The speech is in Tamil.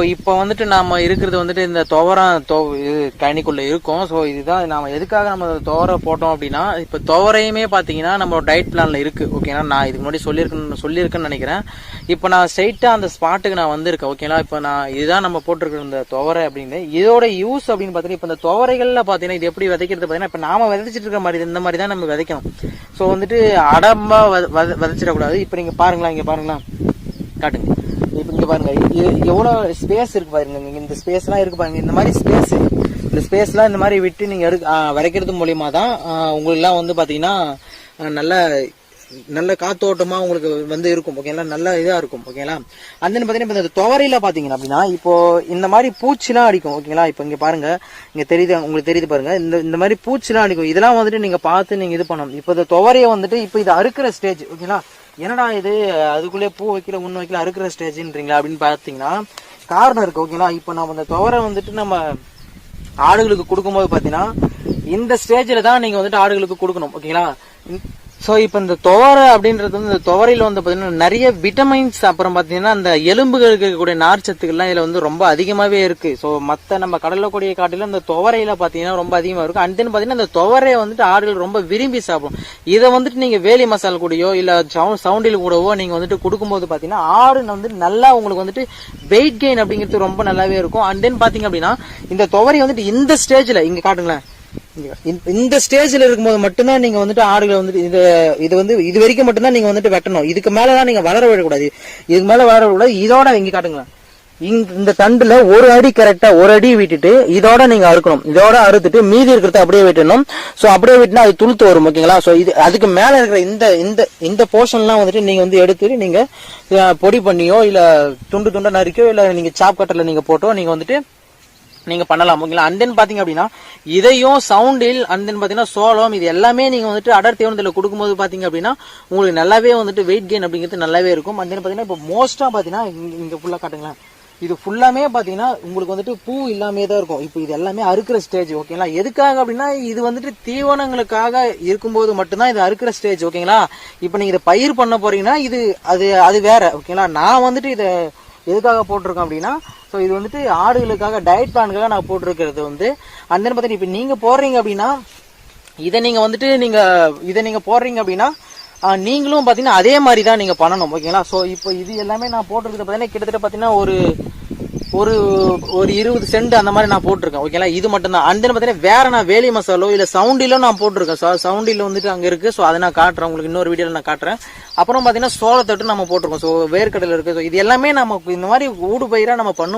இப்போ வந்துட்டு நாம இருக்கிறது வந்துட்டு இந்த துவரம் தோ இது கணிக்குள்ள இருக்கும். ஸோ இதுதான் நாம எதுக்காக நம்ம துவரை போட்டோம் அப்படின்னா இப்போ துவரையுமே பார்த்தீங்கன்னா நம்ம டயட் பிளான்ல இருக்கு. ஓகேனா நான் இதுக்கு முன்னாடி சொல்லியிருக்கேன் சொல்லியிருக்கேன்னு நினைக்கிறேன். இப்போ நான் ஸ்ட்ரைட்டாக அந்த ஸ்பாட்டுக்கு நான் வந்திருக்கேன். ஓகேங்களா இப்போ நான் இதுதான் நம்ம போட்டிருக்கிற இந்த துவரை அப்படின்னு. இதோட யூஸ் அப்படின்னு பார்த்தீங்கன்னா இப்போ இந்த துவரைகள்ல பார்த்தீங்கன்னா இது எப்படி விதைக்கிறது பார்த்தீங்கன்னா இப்போ நாம விதைச்சிட்டு இருக்க மாதிரி இந்த மாதிரி தான் நம்ம விதைக்கணும். ஸோ வந்துட்டு அடம்பா வத- வத- விதைச்சிடக்கூடாது. இப்போ நீங்க பாருங்களா இங்கே பாருங்களா காட்டுங்க. இப்போ இங்கே பாருங்க எவ்வளோ ஸ்பேஸ் இருக்கு பாருங்க இங்க இந்த ஸ்பேஸ்லாம் இருக்கு பாருங்க இந்த மாதிரி ஸ்பேஸ் இந்த ஸ்பேஸ்லாம் இந்த மாதிரி விட்டு நீங்கள் எடு வரைக்கிறது மூலியமாக தான் உங்களுக்குலாம் வந்து பார்த்தீங்கன்னா நல்ல நல்ல காத்தோட்டமாக உங்களுக்கு வந்து இருக்கும் ஓகேங்களா நல்ல இதாக இருக்கும் ஓகேங்களா அந்த பார்த்தீங்கன்னா இப்போ இந்த துவரையில் பார்த்தீங்கன்னா அப்படின்னா இப்போ இந்த மாதிரி பூச்சிலாம் அடிக்கும் ஓகேங்களா இப்போ இங்கே பாருங்கள் இங்கே தெரியுது உங்களுக்கு தெரியுது பாருங்கள் இந்த இந்த மாதிரி பூச்சிலாம் அடிக்கும். இதெல்லாம் வந்துட்டு நீங்கள் பார்த்து நீங்கள் இது பண்ணணும். இப்போ இந்த துவரையை வந்துட்டு இப்போ இது அறுக்கிற ஸ்டேஜ் ஓகேங்களா என்னடா இது? அதுக்குள்ளே பூ வைக்கல முன்ன வைக்கல அறுக்கிற ஸ்டேஜ்ன்றீங்களா அப்படின்னு பார்த்தீங்கன்னா காரணம் இருக்கு ஓகேங்களா இப்போ நம்ம அந்த துவரை வந்துட்டு நம்ம ஆடுகளுக்கு கொடுக்கும்போது பார்த்தீங்கன்னா இந்த ஸ்டேஜில் தான் நீங்கள் வந்துட்டு ஆடுகளுக்கு கொடுக்கணும் ஓகேங்களா ஸோ இப்போ இந்த துவரை அப்படின்றது வந்து இந்த துவரையில் வந்து பார்த்தீங்கன்னா நிறைய விட்டமின்ஸ் அப்புறம் பார்த்தீங்கன்னா அந்த எலும்புகளுக்கு இருக்கக்கூடிய நார்ச்சத்துக்கள்லாம் இதில் வந்து ரொம்ப அதிகமாகவே இருக்குது ஸோ மற்ற நம்ம கடலக்கூடிய கொடியை காட்டிலும் இந்த துவரையில் பார்த்தீங்கன்னா ரொம்ப அதிகமாக இருக்கும் அண்ட் தென் பார்த்தீங்கன்னா இந்த துவரையை வந்துட்டு ஆடுகள் ரொம்ப விரும்பி சாப்பிடும். இதை வந்துட்டு நீங்கள் வேலி மசால் கூடயோ இல்லை சவுண்டில் கூடவோ நீங்கள் வந்துட்டு கொடுக்கும்போது பார்த்தீங்கன்னா ஆடு வந்து நல்லா உங்களுக்கு வந்துட்டு வெயிட் கெயின் அப்படிங்கிறது ரொம்ப நல்லாவே இருக்கும். அண்ட் தென் பார்த்தீங்க அப்படின்னா இந்த துவரை வந்துட்டு இந்த ஸ்டேஜில் இங்கே காட்டுங்களேன். இந்த- ஸ்டேஜ்ல இருக்கும்போது மட்டும்தான் நீங்க வந்துட்டு ஆடுகளை வந்துட்டு இது இது வந்து இது வரைக்கும் மட்டும்தான் நீங்க வந்துட்டு வெட்டணும். இதுக்கு மேலதான் நீங்க வளர விடக்கூடாது. இதுக்கு மேல வளர விடக்கூடாது. இதோட இங்க காட்டுங்களேன். இந்த தண்டுல ஒரு அடி கரெக்டா ஒரு அடி விட்டுட்டு இதோட நீங்க அறுக்கணும். இதோட அறுத்துட்டு மீதி இருக்கிறத அப்படியே விட்டணும். சோ அப்படியே விட்டுனா அது துளுத்து வரும் ஓகேங்களா சோ இது அதுக்கு மேல இருக்கிற இந்த இந்த இந்த போர்ஷன்லாம் வந்துட்டு நீங்க வந்து எடுத்துட்டு நீங்க பொடி பண்ணியோ இல்ல துண்டு துண்டா நறுக்கியோ இல்ல நீங்க சாப் கட்டர்ல நீங்க போட்டோ நீங்க வந்துட்டு நீங்க பண்ணலாம். ஓகேங்களா? அண்ட் தென் பாத்தீங்க அப்படின்னா இதையும் சவுண்டில் அண்ட் தென் பாத்தீங்கன்னா சோளம் இது எல்லாமே நீங்க வந்துட்டு அடர் தேவனத்தில் கொடுக்கும்போது பாத்தீங்க அப்படின்னா உங்களுக்கு நல்லாவே வந்துட்டு வெயிட் கெயின் அப்படிங்கிறது நல்லாவே இருக்கும். அண்ட் தென் பாத்தீங்கன்னா இப்போ மோஸ்டா பாத்தீங்கன்னா இங்க- இங்க ஃபுல்லா காட்டுங்களேன். இது ஃபுல்லாமே பாத்தீங்கன்னா உங்களுக்கு வந்துட்டு பூ இல்லாமே தான் இருக்கும். இப்போ இது எல்லாமே அறுக்கிற ஸ்டேஜ் ஓகேங்களா? எதுக்காக அப்படின்னா இது வந்துட்டு தீவனங்களுக்காக இருக்கும்போது மட்டும்தான் இது அறுக்கிற ஸ்டேஜ் ஓகேங்களா? இப்போ நீங்க இதை பயிர் பண்ண போறீங்கன்னா இது அது அது வேற ஓகேங்களா? நான் வந்துட்டு இதை எதுக்காக போட்டிருக்கோம் அப்படின்னா ஸோ இது வந்துட்டு ஆடுகளுக்காக டயட் பிளான்காக நான் போட்டிருக்கிறது வந்து. அந்த தென் பார்த்தீங்கன்னா இப்போ நீங்கள் போடுறீங்க அப்படின்னா இதை நீங்கள் வந்துட்டு நீங்கள் இதை நீங்கள் போடுறீங்க அப்படின்னா நீங்களும் பார்த்தீங்கன்னா அதே மாதிரி தான் நீங்கள் பண்ணணும் ஓகேங்களா ஸோ இப்போ இது எல்லாமே நான் போட்டிருக்கிறது பார்த்தீங்கன்னா கிட்டத்தட்ட பார்த்தீங்கன்னா ஒரு ஒரு ஒரு இருபது சென்ட் அந்த மாதிரி நான் போட்டிருக்கேன் ஓகேங்களா இது மட்டும்தான். அண்ட் பார்த்தீங்கன்னா வேற நான் வேலி மசாலோ இல்லை சவுண்டிலோ நான் போட்டிருக்கேன். ஸோ சவுண்டில் வந்துட்டு அங்கே இருக்குது ஸோ அதை நான் காட்டுறேன். உங்களுக்கு இன்னொரு வீடியோவில் நான் காட்டுறேன். அப்புறம் பார்த்தீங்கன்னா சோளத்தட்டு நம்ம போட்டிருக்கோம். ஸோ வேர்க்கடலை இருக்குது ஸோ இது எல்லாமே நம்ம இந்த மாதிரி ஊடு பயிராக நம்ம பண்ணும்